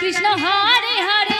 Krishna Hare Hare